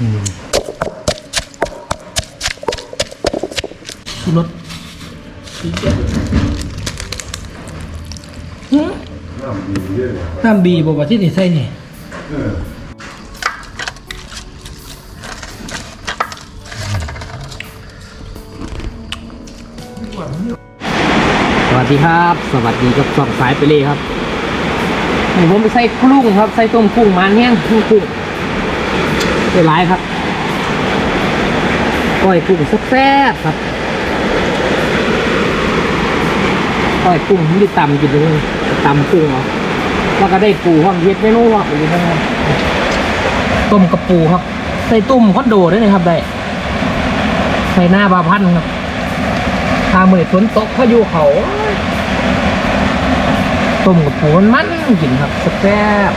อืมชูรสสีเขียวหืมน้ำดีเยอะเลยน้ำบีบอกว่าที่นี่ใส่นี่เออสวัสดีครับ สวัสดีกับสองสายไปเลยครับให้ผมไปใส่กุ้งครับ ใส่ต้มกุ้งมันแห้งกุ้งกุ้ง ได้หลายครับก้อยกุ้งแซ่บครับก้อยกุ้งที่ตำกินเลยตำกุ้งเหรอแล้วก็ได้ปูห้องเย็ดไม่รู้ว่าอยู่ข้างในต้มกระปูครับ ใส่ต้มคอนโดด้วยนะครับได้ใส่หน้าบาพันครับถ้าเมื่อฝนตกพายุเขาต้มกับปูมันมันกินครับแซ่บ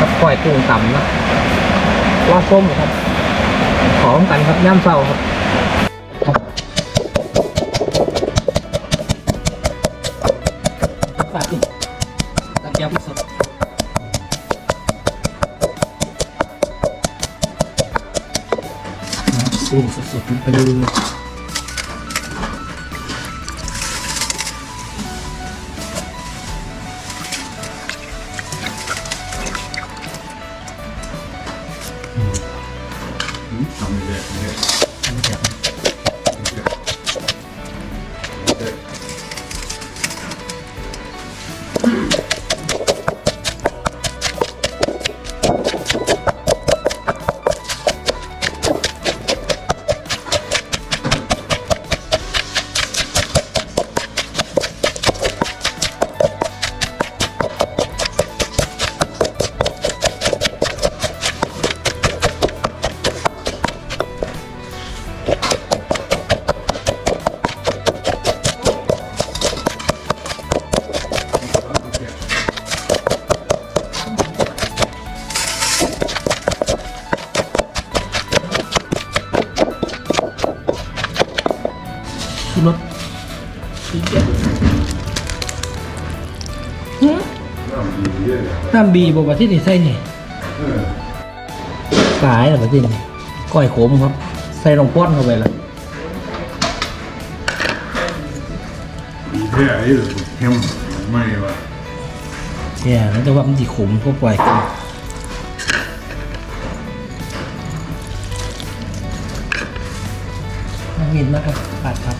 กับก่อยกุ้งต่ำนะ ว่าส้มครับของกันครับย่ำเศร้าครับฝากดิตะเกียบสดกุ้งสดๆไปดู น้ำบีบอกว่าที่นี่ใส่นี่เออสายเหรอว่าที่นี่ก้อยขมครับ ใส่ลงป้อนเข้าไปแล้วดีแท้ไอ้เลยเข้มไม่ว่าแย่แล้วแต่ว่ามันดีขมก็ปล่อยกันน่ากินมากครับปัดครับ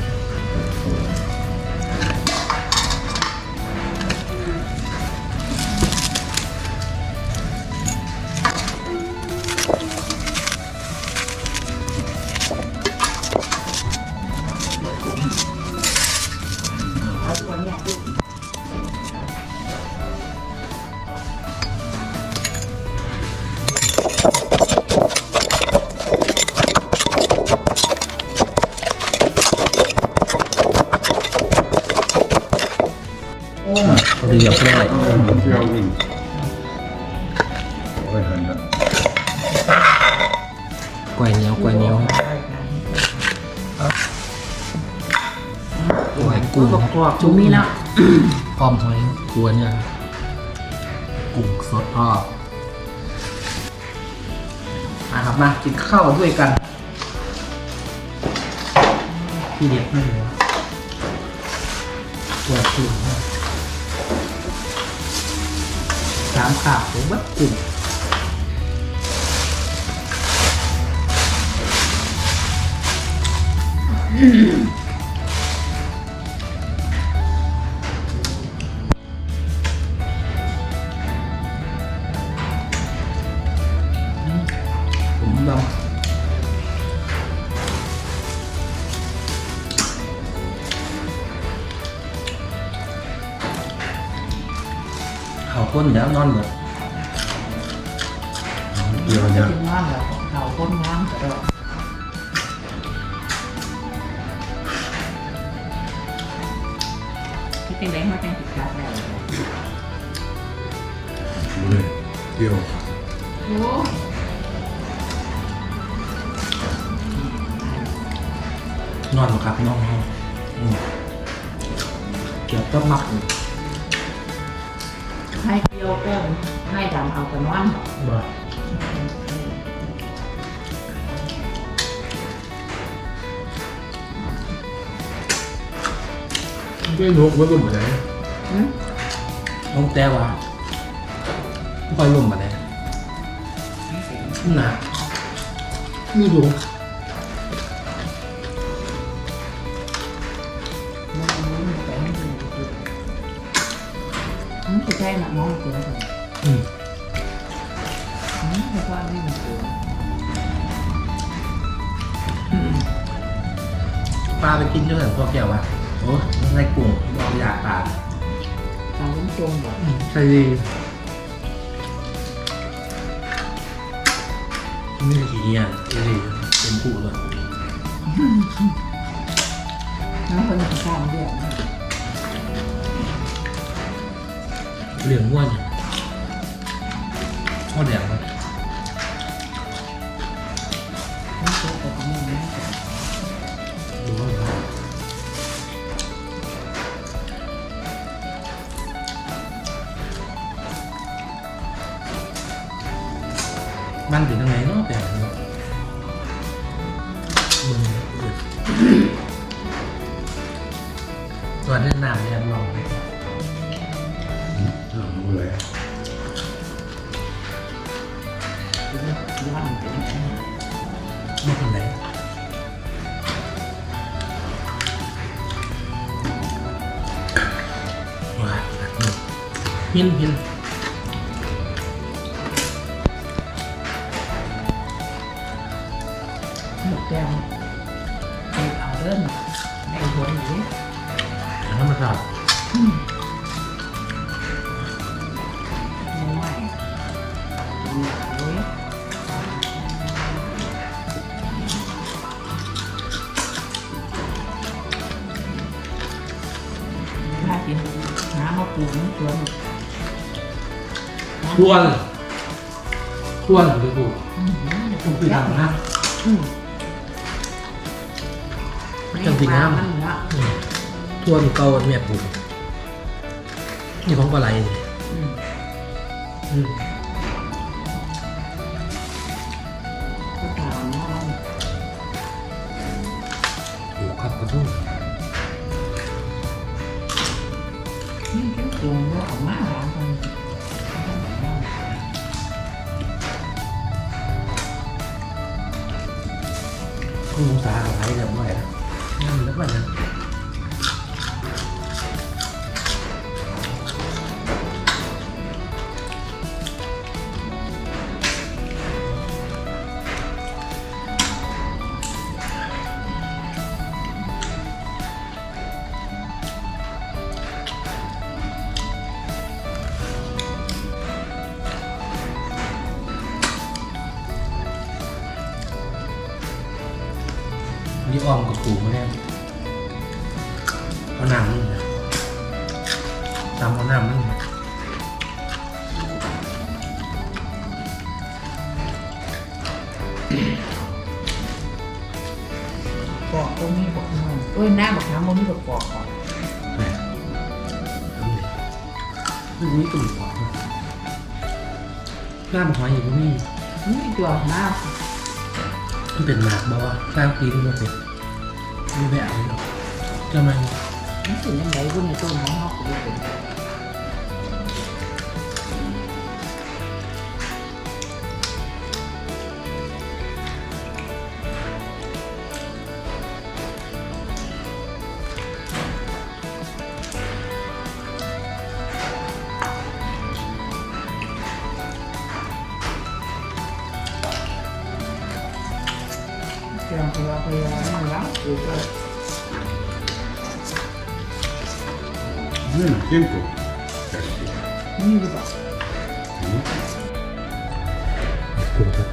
เรียบร้อยเที่ยววิ่งโอ้ยหันละกล้วยเหนียวกล้วยเหนียวกล้วยกุ้งครับจุมีแล้วพร้อมหอยกวนเนี่ยกุ้งสดทอดมาครับมากินข้าวด้วยกันที่เด็ดไม่เหลือตัวกุ้ง สามขาบ เขาก้นแล้วนอนเหมือนเดี๋ยวเนี่ยถึงว่างแล้วเขาก้นน้ำกระโดดที่เป็นแบงค์มาเป็นติดกัดแล้วดูเลยเที่ยวโอ้นอนครับนอนนอนอืมเกี่ยวกับมักนี่ ให้เกี๊ยวเอิ้นให้ดำเอากระนอนบ่เจ๊นกว่าลุ่มอะไรอืมน้องแต่ว่าไม่ค่อยลุ่มอะไรหนาไม่รู้ อืมใช่หนักน้องตัวเลยอืมอืมไม่ว่าไม่เหมือนตัวปลาไปกินด้วยกันพวกแกววะโอ้ไม่ใช่กุ้งบออยากปลาตาล้มจงแบบใช่ดีนี่ขี้เกียจใช่ดีเป็นผู้เลยน้ำคนจะข้ามเดือด เหลืองม้วนข้อแดงครับน้ำตัวแต่ก็ไม่นะดูว่า มันอยู่ตรงไหนเนาะแต่เนาะมึงเดือดตัวเล่นน้ คือว่ามันเป็นยังไงไม่เป็นไรว้ายหนักห ทวนทวนหรือถูกถูกคือดังนะอืมจังสิงน้มันละำอืมทวนเกาแม่ปลูกนี่ของปลาไหลนี่อืมอืมก็ถามว่ามันปลูกครับกระทุ่ง คุณองศาองไทยเรียบร้อยแล้วนั่นแล้ว นนะนี่อ้อมกับปูมาแล้วเอาน้ำนี่นะตามเอาน้ำนี่นะปอกตรงนี้บอกมันเอ้ยหน้าบอกถามมันนี่บอกปอกก่อนแหมนี่นี่ตุ่มหอยน้ำหอยอย่างนี้นี่ตัวหน้ามัน เป็นหมากบอกว่าสร้างปีนมาเป็นไม่แบบนี้หรอกจะมันนี่ถึงยังไงพวกในต้นของเขาก็เป็น มันแล้วดูก็นี่นะเข้มข้นแต่นี่ดีกว่ากุ้งครั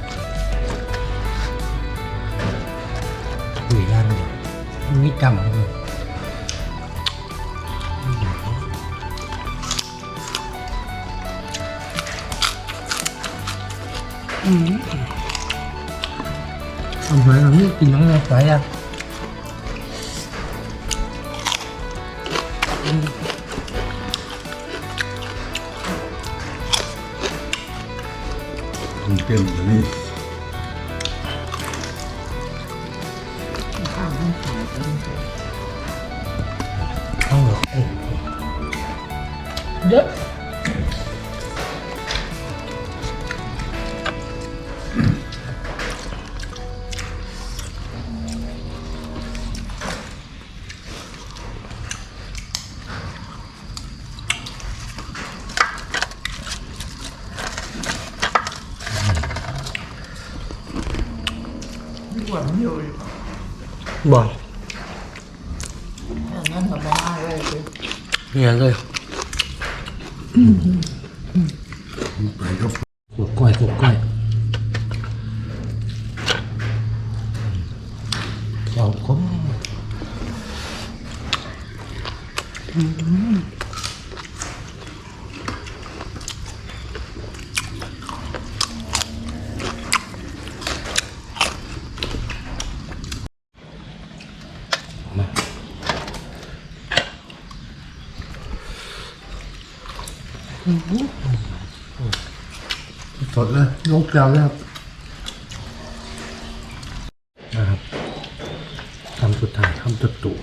Mungkin 得 นี่ยมีกำเลยอืมทำไมเราไม่กินน้องเราไปอะ มันเข้มแบบนี้ ข้าวมันขายเป็น เอาเหรอโอ้ วดมันอยู่อยู่ บ่อย อย่างนั้นแบบมาเลยคือ เนี่ยเลย ไปก็ ขวดก้อยขวดก้อยเอาคมมา สดเลยยกแก้วเลยครับนะครับคำสุดท้ายคำตุดตุ่